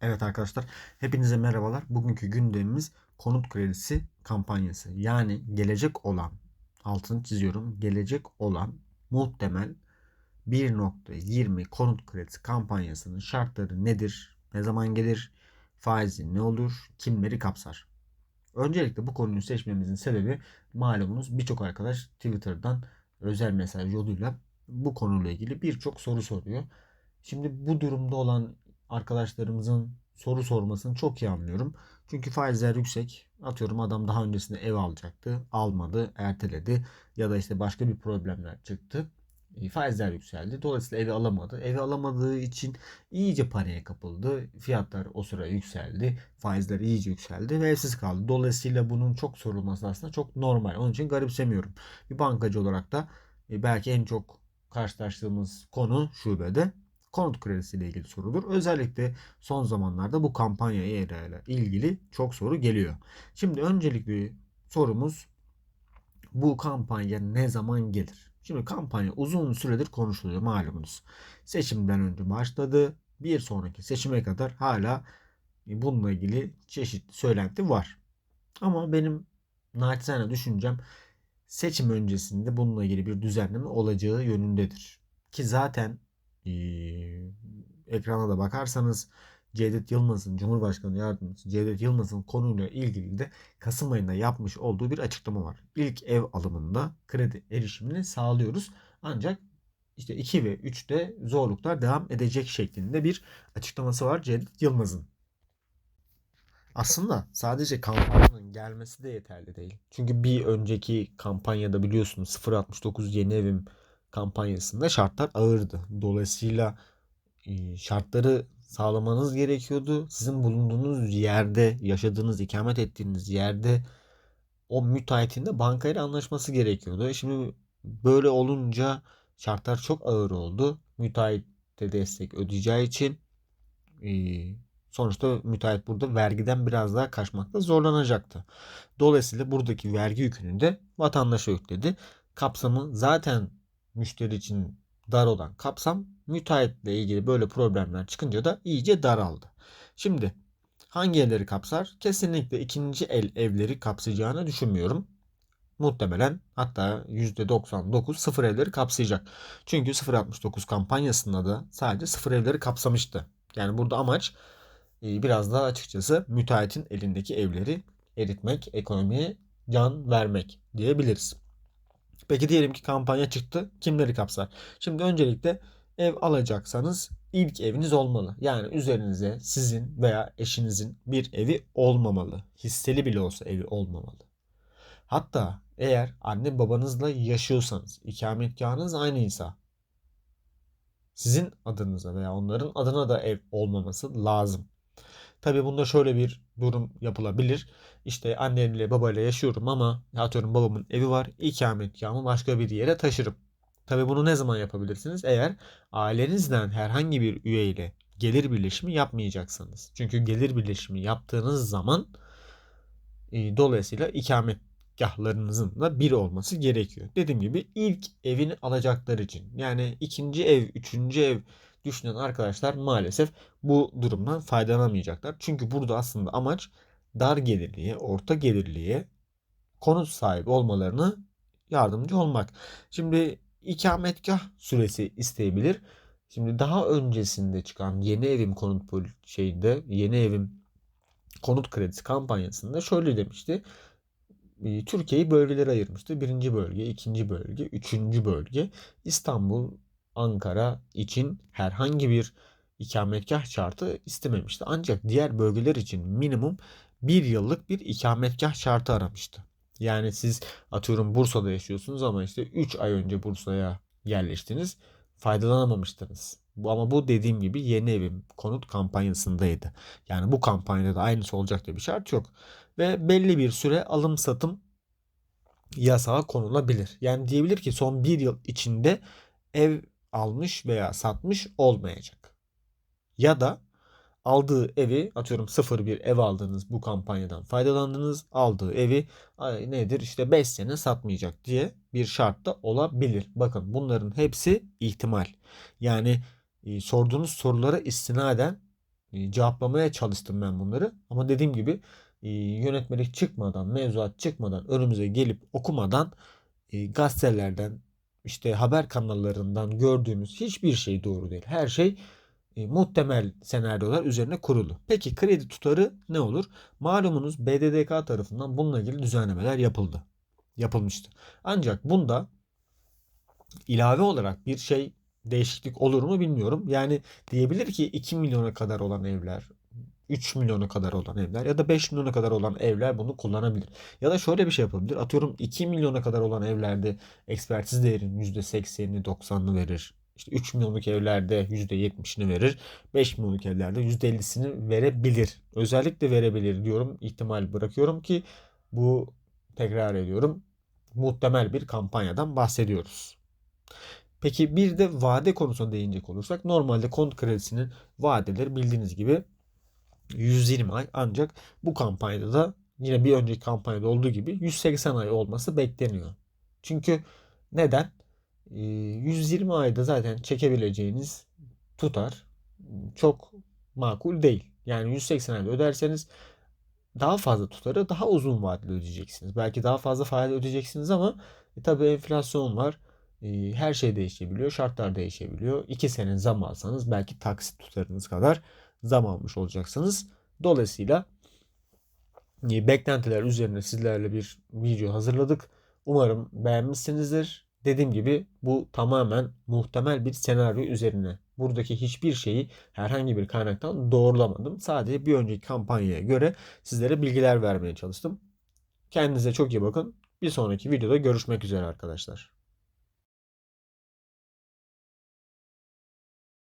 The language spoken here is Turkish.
Evet arkadaşlar, hepinize merhabalar. Bugünkü gündemimiz konut kredisi kampanyası. Yani gelecek olan, altını çiziyorum, gelecek olan muhtemel 1.20 konut kredisi kampanyasının şartları nedir? Ne zaman gelir? Faizi ne olur? Kimleri kapsar? Öncelikle bu konuyu seçmemizin sebebi malumunuz birçok arkadaş Twitter'dan özel mesaj yoluyla bu konuyla ilgili birçok soru soruyor. Şimdi bu durumda olan arkadaşlarımızın soru sormasını çok iyi anlıyorum. Çünkü faizler yüksek. Atıyorum adam daha öncesinde ev alacaktı. Almadı, erteledi ya da işte başka bir problemler çıktı. E, faizler yükseldi. Dolayısıyla evi alamadı. Evi alamadığı için iyice paniğe kapıldı. Fiyatlar o sıra yükseldi. Faizler iyice yükseldi ve evsiz kaldı. Dolayısıyla bunun çok sorulması aslında çok normal. Onun için garipsemiyorum. Bir bankacı olarak da e, belki en çok karşılaştığımız konu şubede konut kredisi ile ilgili sorulur. Özellikle son zamanlarda bu kampanya ile ilgili çok soru geliyor. Şimdi öncelikli sorumuz bu kampanya ne zaman gelir? Şimdi kampanya uzun süredir konuşuluyor malumunuz. Seçimden önce başladı. Bir sonraki seçime kadar hala bununla ilgili çeşitli söylenti var. Ama benim naçizane düşüncem seçim öncesinde bununla ilgili bir düzenleme olacağı yönündedir. Ki zaten e, ekrana da bakarsanız Cevdet Yılmaz'ın Cumhurbaşkanı Yardımcısı Cevdet Yılmaz'ın konuyla ilgili de Kasım ayında yapmış olduğu bir açıklama var. İlk ev alımında kredi erişimini sağlıyoruz. Ancak işte 2 ve 3'te zorluklar devam edecek şeklinde bir açıklaması var Cevdet Yılmaz'ın. Aslında sadece kampanyanın gelmesi de yeterli değil. Çünkü bir önceki kampanyada biliyorsunuz 069 yeni evim kampanyasında şartlar ağırdı. Dolayısıyla e, şartları sağlamanız gerekiyordu. Sizin bulunduğunuz yerde, yaşadığınız, ikamet ettiğiniz yerde o müteahhitin de bankayla anlaşması gerekiyordu. Şimdi böyle olunca şartlar çok ağır oldu. Müteahhit de destek ödeyeceği için e, sonuçta müteahhit burada vergiden biraz daha kaçmakta zorlanacaktı. Dolayısıyla buradaki vergi yükünü de vatandaşa yükledi. Kapsamı zaten müşteri için dar olan kapsam müteahhitle ilgili böyle problemler çıkınca da iyice daraldı. Şimdi hangi evleri kapsar? Kesinlikle ikinci el evleri kapsayacağını düşünmüyorum. Muhtemelen hatta %99 sıfır evleri kapsayacak. Çünkü 069 kampanyasında da sadece sıfır evleri kapsamıştı. Yani burada amaç e, biraz daha açıkçası müteahhitin elindeki evleri eritmek, ekonomiye can vermek diyebiliriz. Peki diyelim ki kampanya çıktı. Kimleri kapsar? Şimdi öncelikle ev alacaksanız ilk eviniz olmalı. Yani üzerinize sizin veya eşinizin bir evi olmamalı. Hisseli bile olsa evi olmamalı. Hatta eğer anne babanızla yaşıyorsanız, ikametgahınız aynıysa sizin adınıza veya onların adına da ev olmaması lazım. Tabii bunda şöyle bir durum yapılabilir. İşte annemle babayla yaşıyorum ama atıyorum babamın evi var. İkametgahımı başka bir yere taşırım. Tabii bunu ne zaman yapabilirsiniz? Eğer ailenizden herhangi bir üyeyle gelir birleşimi yapmayacaksanız. Çünkü gelir birleşimi yaptığınız zaman e, dolayısıyla ikametgahlarınızın da bir olması gerekiyor. Dediğim gibi ilk evini alacaklar için yani ikinci ev, üçüncü ev düşünen arkadaşlar maalesef bu durumdan faydalanamayacaklar. Çünkü burada aslında amaç dar gelirliye, orta gelirliye konut sahibi olmalarını yardımcı olmak. Şimdi ikametgah süresi isteyebilir. Şimdi daha öncesinde çıkan yeni evim konut şeyinde yeni evim konut kredisi kampanyasında şöyle demişti. Ee, Türkiye'yi bölgelere ayırmıştı. Birinci bölge, ikinci bölge, üçüncü bölge. İstanbul, Ankara için herhangi bir ikametgah şartı istememişti. Ancak diğer bölgeler için minimum bir yıllık bir ikametgah şartı aramıştı. Yani siz atıyorum Bursa'da yaşıyorsunuz ama işte 3 ay önce Bursa'ya yerleştiniz. Faydalanamamıştınız. Bu ama bu dediğim gibi yeni evim konut kampanyasındaydı. Yani bu kampanyada da aynısı olacak diye bir şart yok. Ve belli bir süre alım satım yasağı konulabilir. Yani diyebilir ki son bir yıl içinde ev almış veya satmış olmayacak. Ya da aldığı evi atıyorum sıfır bir ev aldınız bu kampanyadan faydalandınız. Aldığı evi nedir işte 5 sene satmayacak diye bir şart da olabilir. Bakın bunların hepsi ihtimal. Yani e, sorduğunuz sorulara istinaden e, cevaplamaya çalıştım ben bunları. Ama dediğim gibi e, yönetmelik çıkmadan, mevzuat çıkmadan, önümüze gelip okumadan e, gazetelerden, işte haber kanallarından gördüğümüz hiçbir şey doğru değil. Her şey e, muhtemel senaryolar üzerine kurulu. Peki kredi tutarı ne olur? Malumunuz BDDK tarafından bununla ilgili düzenlemeler yapıldı. Yapılmıştı. Ancak bunda ilave olarak bir şey değişiklik olur mu bilmiyorum. Yani diyebilir ki 2 milyona kadar olan evler, 3 milyona kadar olan evler ya da 5 milyona kadar olan evler bunu kullanabilir. Ya da şöyle bir şey yapabilir. Atıyorum 2 milyona kadar olan evlerde ekspertiz değerinin %80'ini 90'ını verir. İşte 3 milyonluk evlerde %70'ini verir. 5 milyonluk evlerde %50'sini verebilir. Özellikle verebilir diyorum. İhtimal bırakıyorum ki bu tekrar ediyorum. Muhtemel bir kampanyadan bahsediyoruz. Peki bir de vade konusuna değinecek olursak normalde konut kredisinin vadeleri bildiğiniz gibi 120 ay ancak bu kampanyada da yine bir önceki kampanyada olduğu gibi 180 ay olması bekleniyor. Çünkü neden? Ee, 120 ayda zaten çekebileceğiniz tutar çok makul değil. Yani 180 ayda öderseniz daha fazla tutarı daha uzun vadeli ödeyeceksiniz. Belki daha fazla faiz ödeyeceksiniz ama e, tabii enflasyon var. E, her şey değişebiliyor. Şartlar değişebiliyor. 2 sene zam alsanız belki taksit tutarınız kadar zam almış olacaksınız. Dolayısıyla e, beklentiler üzerine sizlerle bir video hazırladık. Umarım beğenmişsinizdir. Dediğim gibi bu tamamen muhtemel bir senaryo üzerine. Buradaki hiçbir şeyi herhangi bir kaynaktan doğrulamadım. Sadece bir önceki kampanyaya göre sizlere bilgiler vermeye çalıştım. Kendinize çok iyi bakın. Bir sonraki videoda görüşmek üzere arkadaşlar.